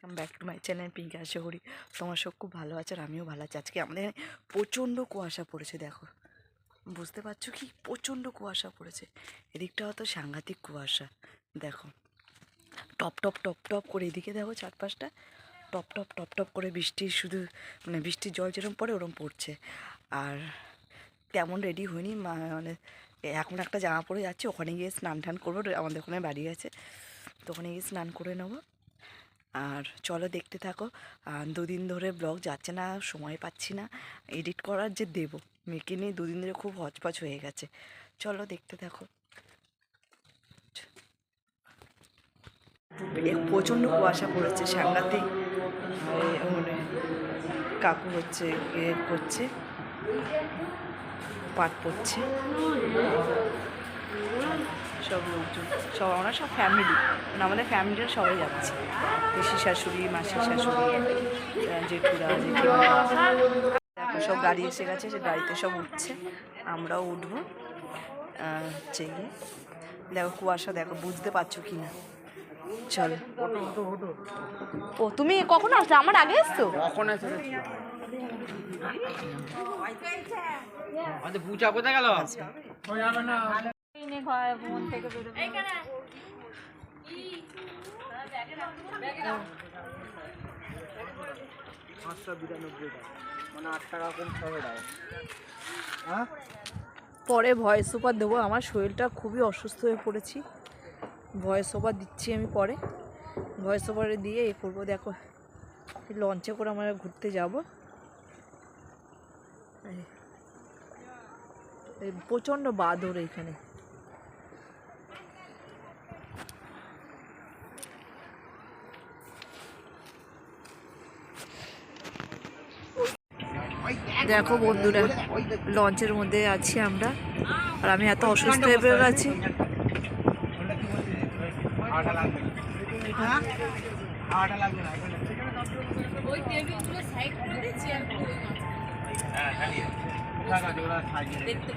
Come back to my channel Pinki আশা করি তোমার সব খুব ভালো আছে আর আমিও ভালো আছি। আজকে আমাদের প্রচণ্ড কুয়াশা পড়েছে, দেখো। বুঝতে পারছ কি? প্রচণ্ড কুয়াশা পড়েছে। এদিকটাও তো সাংঘাতিক কুয়াশা, দেখো। টপ টপ টপ টপ করে এদিকে দেখো চারপাশটা। টপ টপ টপ টপ করে বৃষ্টি শুধু মানে বৃষ্টির জল যেরকম পড়ে ওরকম পড়ছে। আর তেমন রেডি হয়নি মানে এখন একটা জামা পরে যাচ্ছি, ওখানে গিয়ে স্নান টান করব। আমাদের ওখানে বাড়ি আছে, তো ওখানে গিয়ে স্নান করে নেব। আর চলো দেখতে থাকো। দুদিন ধরে ব্লগ যাচ্ছে না, সময় পাচ্ছি না। এডিট করার যে দেব, মেয়েকে নিয়ে দুদিন ধরে খুব হচপচ হয়ে গেছে। চলো দেখতে থাকো। প্রচণ্ড কুয়াশা পড়েছে, সাংঘাতিক। মানে কাকু হচ্ছে, এ করছে, পাট পড়ছে সব লোকজন সব আমরা সব ফ্যামিলি মানে আমাদের ফ্যামিলির সবাই যাচ্ছে। পিসি শাশুড়ি মাসির শাশুড়ি জেঠুরা জেঠিমা। সব গাড়ি এসে গেছে সে গাড়িতে সব উঠছে। আমরাও উঠবো হচ্ছে গিয়ে দেখো কুয়াশা দেখো বুঝতে পারছ কি না চলো। ও তুমি কখন আসলে? আমার আগে এসছো? কখন আমাদের পূজা কোথায় গেল? পাঁচশো বিরানব্বই টাকা। মানে আট টাকা কম ছশো টাকা হ্যাঁ? পরে ভয়েস ওভার দেবো। আমার শরীরটা খুবই অসুস্থ হয়ে পড়েছি। ভয়েস ওভার দিচ্ছি আমি পরে। ভয়েস ওভারে দিয়ে এ করব। দেখো লঞ্চে করে আমরা ঘুরতে যাব। প্রচণ্ড বাদর এখানে। দেখো বন্ধুরা লঞ্চের মধ্যে আছি আমরা। আর আমি এত অসুস্থ হয়ে পড়ে আছি। দেখতে